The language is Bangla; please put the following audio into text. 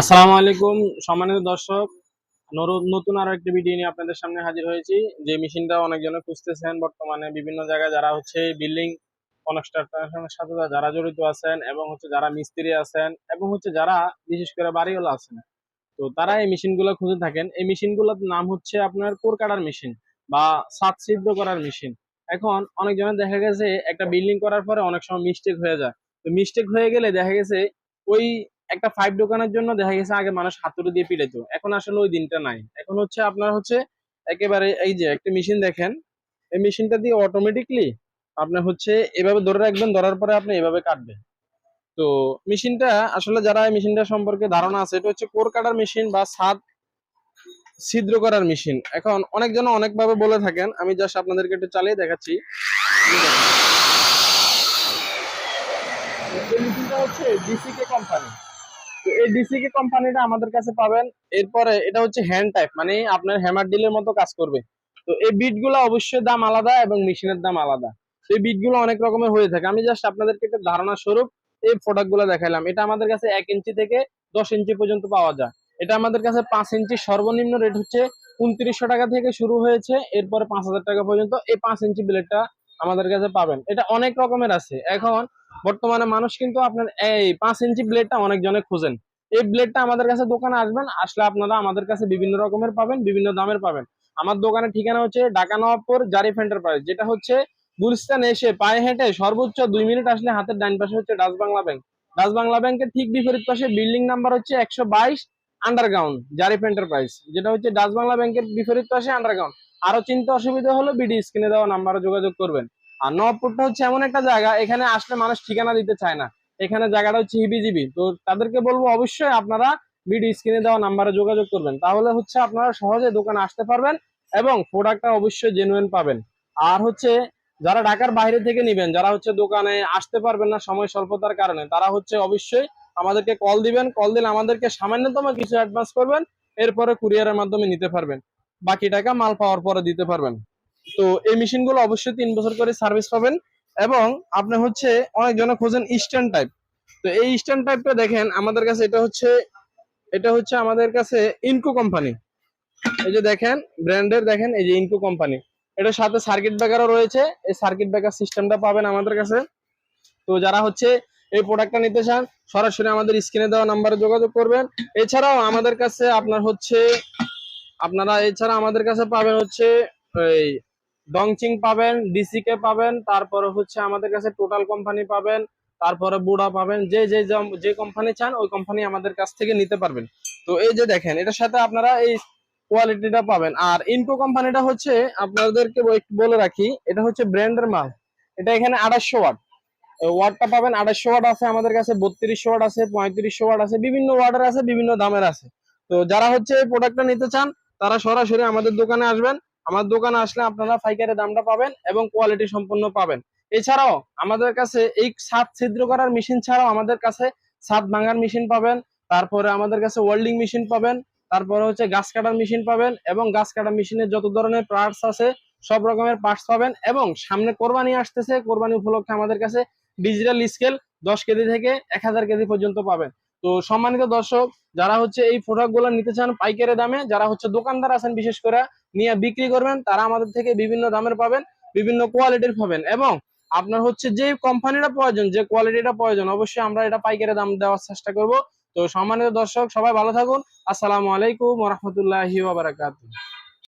আসসালামু আলাইকুম, সম্মানিত দর্শক নতুন আরও একটি ভিডিও নিয়ে আপনাদের সামনে হাজির হয়েছি। যে মেশিনটা অনেকজনে খুঁজতেছেন, বর্তমানে বিভিন্ন জায়গায় যারা হচ্ছে বিল্ডিং কনস্ট্রাকশনের সাথে যারা জড়িত আছেন এবং হচ্ছে যারা মিস্ত্রি আছেন এবং হচ্ছে যারা বিশেষ করে বাড়িওয়ালা আছেন, তো তারা এই মেশিনগুলো খুঁজে থাকেন। এই মেশিনগুলোর নাম হচ্ছে আপনার কোর কাটার মেশিন বা ছাদ সিদ্ধ করার মেশিন এখন অনেকজনের দেখা গেছে, একটা বিল্ডিং করার পরে অনেক সময় মিস্টেক হয়ে যায়। তো মিস্টেক হয়ে গেলে দেখা গেছে ওই একটা ফাইভ দোকানের জন্য দেখা গেছে আগে মানুষ হাতুড়ি দিয়ে পিড়াইতো এখন আসলে ওই দিনটা নাই। এখন হচ্ছে আপনার হচ্ছে একেবারে এই যে একটা মেশিন দেখেন, এই মেশিনটা দিয়ে অটোমেটিকলি আপনি হচ্ছে এভাবে ধরে রাখবেন, ধরার পরে আপনি এভাবে কাটবেন। তো মেশিনটা আসলে যারা এই মেশিনটা সম্পর্কে ধারণা আছে, এটা হচ্ছে কোর কাটার মেশিন বা ছাদ ছিদ্র করার মেশিন এখন অনেকজন অনেকভাবে বলে থাকেন, আমি জাস্ট আপনাদেরকে একটু চালিয়ে দেখাচ্ছি এই দেখেন। এই মেশিনটা হচ্ছে ডিসিকে কোম্পানি তো এই ডিসিকে কোম্পানিটা আমাদের কাছে পাবেন। এরপরে এটা হচ্ছে হ্যান্ড টাইপ মানে আপনার হ্যামার ডিলের মতো কাজ করবে। তো এই বিটগুলো অবশ্যই দাম আলাদা এবং মেশিনের দাম আলাদা। এই বিটগুলো অনেক রকমের হয়ে থাকে। আমি জাস্ট আপনাদেরকে একটা ধারণা স্বরূপ এই প্রোডাক্টগুলো দেখাইলাম। এটা আমাদের কাছে এক ইঞ্চি থেকে দশ ইঞ্চি পর্যন্ত পাওয়া যায়। এটা আমাদের কাছে পাঁচ ইঞ্চি সর্বনিম্ন রেট হচ্ছে উনত্রিশশো টাকা থেকে শুরু হয়েছে। এরপরে পাঁচ হাজার টাকা পর্যন্ত এই পাঁচ ইঞ্চি ব্লেডটা আমাদের কাছে পাবেন। এটা অনেক রকমের আছে। এখন বর্তমানে মানুষ কিন্তু আপনার এই পাঁচ ইঞ্চি ব্লেডটা অনেক জনে খুঁজেন। এই ব্লেডটা আমাদের কাছে দোকানে আসবেন, আসলে আপনারা আমাদের কাছে বিভিন্ন রকমের পাবেন, বিভিন্ন দামের পাবেন। আমার দোকানের ঠিকানা হচ্ছে ঢাকা নবাবপুর জারিফ এন্টারপ্রাইজ যেটা হচ্ছে গুলিস্তান এসে পায়ে হেঁটে সর্বোচ্চ দুই মিনিট আসলে হাতের ডান পাশে হচ্ছে Dutch Bangla bank Dutch Bangla ব্যাংকের ঠিক বিপরীত পাশে বিল্ডিং নাম্বার হচ্ছে একশো বাইশ আন্ডারগ্রাউন্ড জারিফ এন্টারপ্রাইজ যেটা হচ্ছে ডাচ বাংলা ব্যাংকের বিপরীত পাশে আন্ডারগ্রাউন্ড আরও চিন্তা অসুবিধা হলো বিডি স্ক্রিনে দেওয়া নাম্বারে যোগাযোগ করবেন। আর নবাবপুরটা হচ্ছে এমন একটা জায়গা, এখানে আসলে মানুষ ঠিকানা দিতে চায় না। এখানে জায়গাটা হচ্ছে হিবিজিবি। তো তাদেরকে বলব অবশ্যই আপনারা ভিডিও স্ক্রিনে দেওয়া নাম্বারে যোগাযোগ করবেন। তাহলে হচ্ছে আপনারা সহজে দোকানে আসতে পারবেন এবং প্রোডাক্টটা অবশ্যই জেনুইন পাবেন। আর হচ্ছে যারা ঢাকার বাইরে থেকে নিবেন, যারা হচ্ছে দোকানে আসতে পারবেন না সময় স্বল্পতার কারণে, তারা হচ্ছে অবশ্যই আমাদেরকে কল দিবেন। কল দিলে আমাদেরকে সামান্যতম কিছু অ্যাডভান্স করবেন, এরপরে কুরিয়ারের মাধ্যমে নিতে পারবেন। বাকি টাকা মাল পাওয়ার পরে দিতে পারবেন। তো এই মেশিনগুলো অবশ্যই তিন বছর করে সার্ভিস পাবেন এবং আপনি হচ্ছে অনেকজনে খোঁজেন ইস্টার্ন টাইপ তো এই ইস্টার্ন টাইপটা দেখেন, আমাদের কাছে এটা হচ্ছে এটা হচ্ছে আমাদের কাছে ইনকো কোম্পানি এই যে দেখেন ব্র্যান্ডের দেখেন, এই যে ইনকো কোম্পানি এটার সাথে সার্কিট ব্রেকারও রয়েছে, এই সার্কিট ব্রেকার সিস্টেমটা পাবেন আমাদের কাছে। তো যারা হচ্ছে এই প্রোডাক্টটা নিতে চান, সরাসরি আমাদের স্ক্রিনে দেওয়া নাম্বারে যোগাযোগ করবেন। এছাড়াও আমাদের কাছে আপনার হচ্ছে, আপনারা এছাড়া আমাদের কাছে পাবেন হচ্ছে এই ডংচিং পাবেন ডিসিকে পাবেন, তারপরে হচ্ছে আমাদের কাছে টোটাল কোম্পানি পাবেন, তারপরে বুড়া পাবেন, যে যে যে কোম্পানি চান, ওই কোম্পানি আমাদের কাছ থেকে নিতে পারবেন। তো এই যে দেখেন, এটার সাথে আপনারা এই কোয়ালিটিটা পাবেন। আর ইনকো কোম্পানিটা হচ্ছে, আপনাদেরকে বলে রাখি, এটা হচ্ছে ব্র্যান্ডের মাল। এটা এখানে আড়াইশো ওয়াট। ওয়াটটা পাবেন, আড়াইশো ওয়াট আছে আমাদের কাছে, বত্রিশশো ওয়াট আছে, পঁয়ত্রিশশো ওয়াট আছে, বিভিন্ন ওয়াটের আছে, বিভিন্ন দামের আছে। তো যারা হচ্ছে এই প্রোডাক্টটা নিতে চান, তারা সরাসরি আমাদের দোকানে আসবেন। আমার দোকানে আসলে আপনারা পাইকারি দামটা পাবেন এবং কোয়ালিটি সম্পূর্ণ পাবেন। এছাড়াও আমাদের কাছে এই ছাদ ছিদ্র করার মেশিন ছাড়াও আমাদের কাছে ছাদ ভাঙার মেশিন পাবেন, তারপরে আমাদের কাছে ওয়েল্ডিং মেশিন পাবেন, তারপরে হচ্ছে গাছ কাটার মেশিন পাবেন এবং গাছ কাটার মেশিনের যত ধরনের পার্টস আছে, সব রকমের পার্টস পাবেন এবং সামনে কোরবানি আসতেছে, কোরবানি উপলক্ষে আমাদের কাছে ডিজিটাল স্কেল দশ কেজি থেকে এক হাজার কেজি পর্যন্ত পাবেন। তো সম্মানিত দর্শক, যারা হচ্ছে এই প্রোডাক্টগুলো নিতে চান পাইকারি দামে, যারা হচ্ছে দোকানদার আছেন বিশেষ করে নিয়ে বিক্রি করবেন, তারা আমাদের থেকে বিভিন্ন দামের পাবেন, বিভিন্ন কোয়ালিটির পাবেন এবং আপনার হচ্ছে যে কোম্পানিটা প্রয়োজন, যে কোয়ালিটিটা প্রয়োজন, অবশ্যই আমরা এটা পাইকারি দাম দেওয়ার চেষ্টা করব। তো সম্মানিত দর্শক, সবাই ভালো থাকুন। আসসালামু আলাইকুম রহমতুল্লাহি বারাকাতুহু।